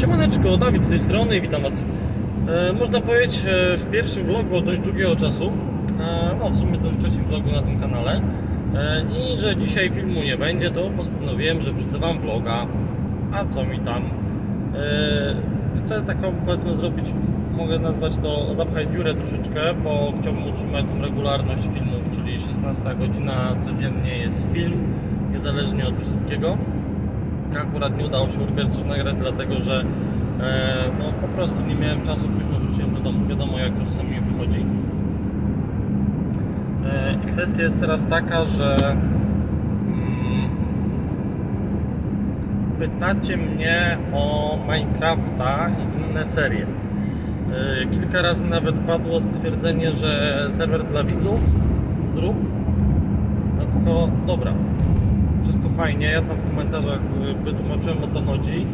Siemaneczko, Dawid z tej strony, witam Was. E, można powiedzieć e, w pierwszym vlogu od dość długiego czasu, e, no w sumie to już trzecim vlogu na tym kanale i że dzisiaj filmu nie będzie, to postanowiłem, że wrzucę Wam vloga, a co mi tam. Chcę taką powiedzmy zrobić, mogę nazwać to zapchać dziurę troszeczkę, bo chciałbym utrzymać tą regularność filmów, czyli 16 godzina codziennie jest film, niezależnie od wszystkiego. Akurat nie udało się Urgersów nagrać, dlatego że e, no, po prostu nie miałem czasu, późno wróciłem do domu. Wiadomo, jak to czasami wychodzi. E, I kwestia jest teraz taka, że mm, pytacie mnie o Minecrafta i inne serie. E, kilka razy nawet padło stwierdzenie, że serwer dla widzów zrób. No tylko dobra, wszystko fajnie, ja tam w komentarzach y, wytłumaczyłem o co chodzi,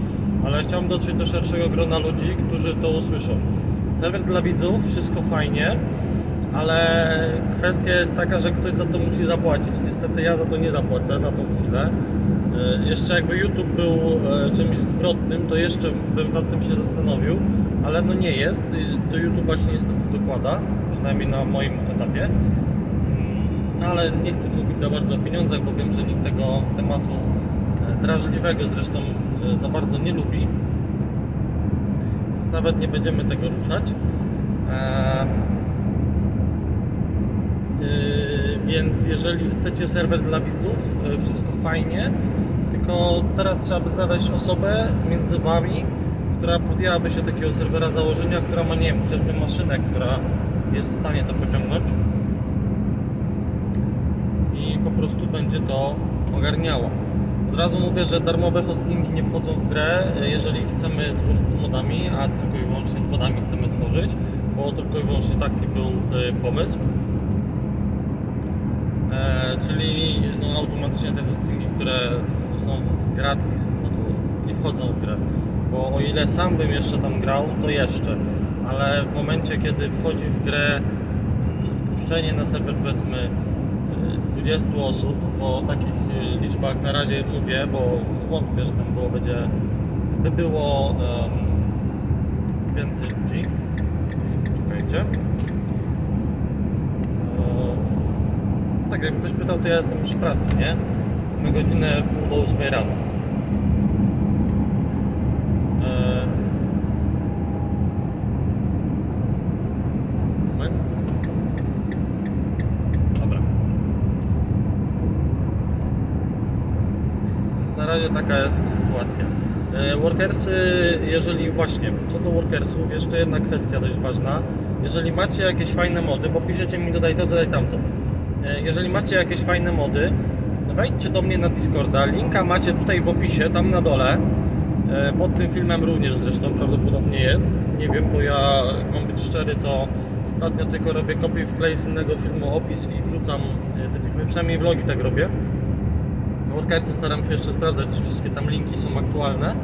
ale chciałem dotrzeć do szerszego grona ludzi, którzy to usłyszą. Serwer dla widzów, wszystko fajnie, ale kwestia jest taka, że ktoś za to musi zapłacić. Niestety ja za to nie zapłacę na tą chwilę. Y, Jeszcze jakby YouTube był e, czymś zwrotnym, to jeszcze bym nad tym się zastanowił, ale no nie jest. Y, Do YouTube'a się niestety dokłada, przynajmniej na moim etapie. No ale nie chcę mówić za bardzo o pieniądzach, bo wiem, że nikt tego tematu e, drażliwego zresztą e, za bardzo nie lubi. Więc nawet nie będziemy tego ruszać. Yy, więc jeżeli chcecie serwer dla widzów, e, wszystko fajnie, tylko teraz trzeba by znaleźć osobę między Wami, która podjęłaby się takiego serwera założenia, która ma, nie wiem, chociażby maszynę, która jest w stanie to pociągnąć po prostu będzie to ogarniało. Od razu mówię, że darmowe hostingi nie wchodzą w grę, jeżeli chcemy tworzyć z modami, a tylko i wyłącznie z modami chcemy tworzyć, bo tylko i wyłącznie taki był y, pomysł. E, czyli no, automatycznie te hostingi, które są gratis, no to nie wchodzą w grę. Bo o ile sam bym jeszcze tam grał, to jeszcze. Ale w momencie, kiedy wchodzi w grę wpuszczenie na serwer powiedzmy 20 osób, o takich y, liczbach na razie mówię, bo wątpię, że tam było, będzie, by było em, więcej ludzi. Czekajcie. E, tak, jakby ktoś pytał, to ja jestem w pracy, nie? Na godzinę w pół do 8 rano. E, Moment. Dobra. Więc na razie taka jest sytuacja. E, Workersy, jeżeli właśnie, co do workersów, jeszcze jedna kwestia dość ważna. Jeżeli macie jakieś fajne mody, bo piszecie mi dodaj to, dodaj tamto. E, Jeżeli macie jakieś fajne mody, wejdźcie do mnie na Discorda. Linka macie tutaj w opisie, tam na dole. E, Pod tym filmem również zresztą prawdopodobnie jest. Nie wiem, bo ja, mam być szczery, to ostatnio tylko robię kopię wklej z innego filmu opis i wrzucam te filmy, przynajmniej vlogi tak robię. W staram się jeszcze sprawdzać, czy wszystkie tam linki są aktualne.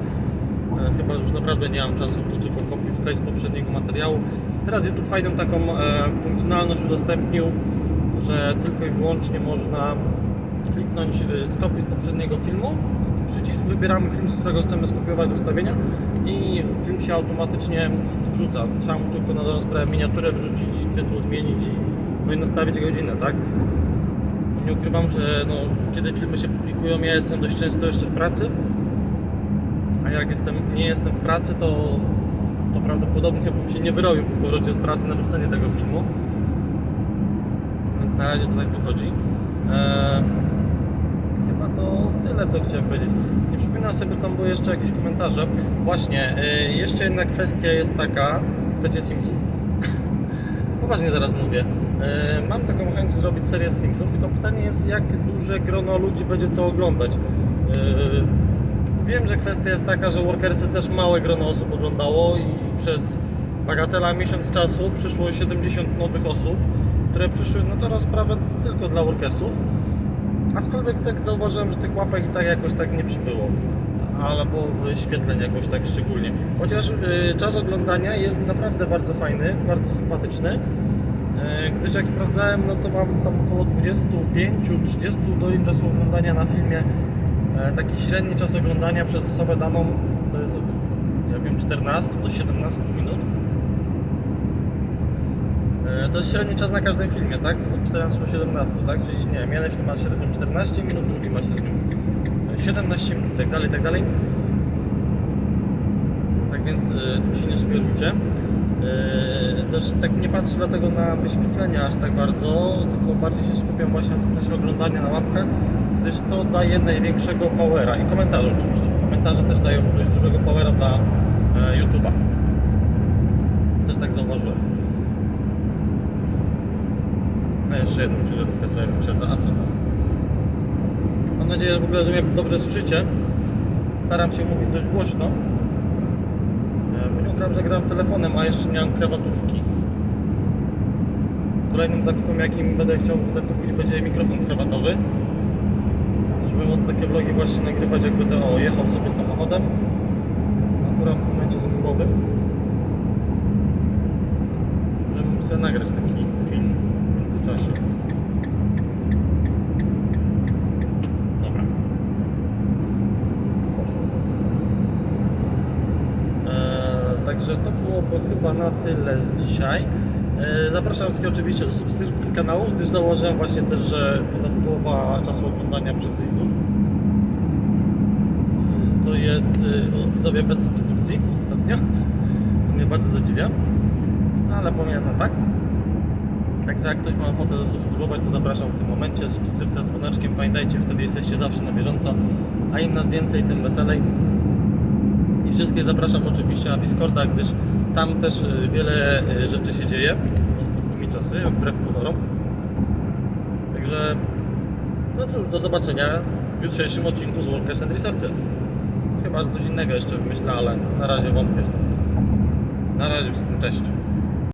E, Chyba już naprawdę nie mam czasu, to tylko kopię wklej z poprzedniego materiału. Teraz YouTube fajną taką e, funkcjonalność udostępnił, że tylko i wyłącznie można kliknąć e, skopiuj z poprzedniego filmu, przycisk, wybieramy film, z którego chcemy skopiować ustawienia i film się automatycznie wrzuca. Trzeba mu tylko na dobrą sprawę miniaturę wrzucić, tytuł zmienić i, no i nastawić godzinę, tak? Nie ukrywam, że no, kiedy filmy się publikują, ja jestem dość często jeszcze w pracy, a jak jestem, nie jestem w pracy, to, to prawdopodobnie bym się nie wyrobił po powrocie z pracy na wrzucenie tego filmu. Więc na razie to tak wychodzi. Eee, chyba to tyle, co chciałem powiedzieć. Nie przypominam sobie, tam były jeszcze jakieś komentarze. Właśnie, e, jeszcze jedna kwestia jest taka. Chcecie Simsy? Poważnie zaraz mówię. E, Mam taką chęć zrobić serię Simsów, tylko pytanie jest, jak duże grono ludzi będzie to oglądać. E, Wiem, że kwestia jest taka, że Workersy też małe grono osób oglądało i przez bagatela miesiąc czasu przyszło 70 nowych osób, które przyszły na to sprawę tylko dla Workersów. Aczkolwiek tak zauważyłem, że tych łapek i tak jakoś tak nie przybyło. Albo wyświetleń jakoś tak szczególnie. Chociaż y, czas oglądania jest naprawdę bardzo fajny, bardzo sympatyczny. Y, gdyż jak sprawdzałem, no to mam tam około 25-30 godzin czasu oglądania na filmie. E, taki średni czas oglądania przez osobę daną to jest ja wiem, 14 do 17 minut. E, To jest średni czas na każdym filmie, tak? Od 14 do 17, tak? Czyli nie jeden film ma średnią 14 minut, drugi ma średnią e, 17 minut, tak dalej, tak dalej. Tak więc e, tym się nie sugerujcie. Też tak nie patrzę dlatego na wyświetlenia aż tak bardzo, tylko bardziej się skupiam właśnie na tym czasie oglądania na łapkach, gdyż to daje największego powera i komentarze oczywiście. Komentarze też dają dość dużego powera dla e, YouTube'a. Też tak zauważyłem. No jeszcze jedną ciężarówkę sobie wyprzedza, a co? Mam nadzieję w ogóle, że mnie dobrze słyszycie. Staram się mówić dość głośno. Ukrywam, że gram telefonem, a jeszcze mam krawatówki. Kolejnym zakupem, jakim będę chciał zakupić, będzie mikrofon krawatowy. Żeby móc takie vlogi właśnie nagrywać, jak będę jechał sobie samochodem. Akurat w tym momencie służbowym. Żeby mógł sobie nagrać taki film w międzyczasie. Dobra. Poszło. Eee, także to byłoby chyba na tyle z dzisiaj. Eee, zapraszam wszystkich oczywiście do subskrypcji kanału, gdyż założyłem właśnie też, że ponad połowa czasu oglądania przez widzów to jest eee, widzowie bez subskrypcji ostatnio, co mnie bardzo zadziwia, ale ten fakt. Także jak ktoś ma ochotę zasubskrybować, to zapraszam w tym momencie. Subskrypcja z dzwoneczkiem, pamiętajcie, wtedy jesteście zawsze na bieżąco, a im nas więcej, tym weselej. I wszystkich zapraszam oczywiście na Discorda, gdyż tam też y, wiele y, rzeczy się dzieje ostatnimi czasy, wbrew pozorom. Także, no cóż, do zobaczenia w jutrzejszym odcinku z Workers and Researches. Chyba, coś innego jeszcze wymyślę, ale na razie wątpię w to. Na razie wszystkim cześć.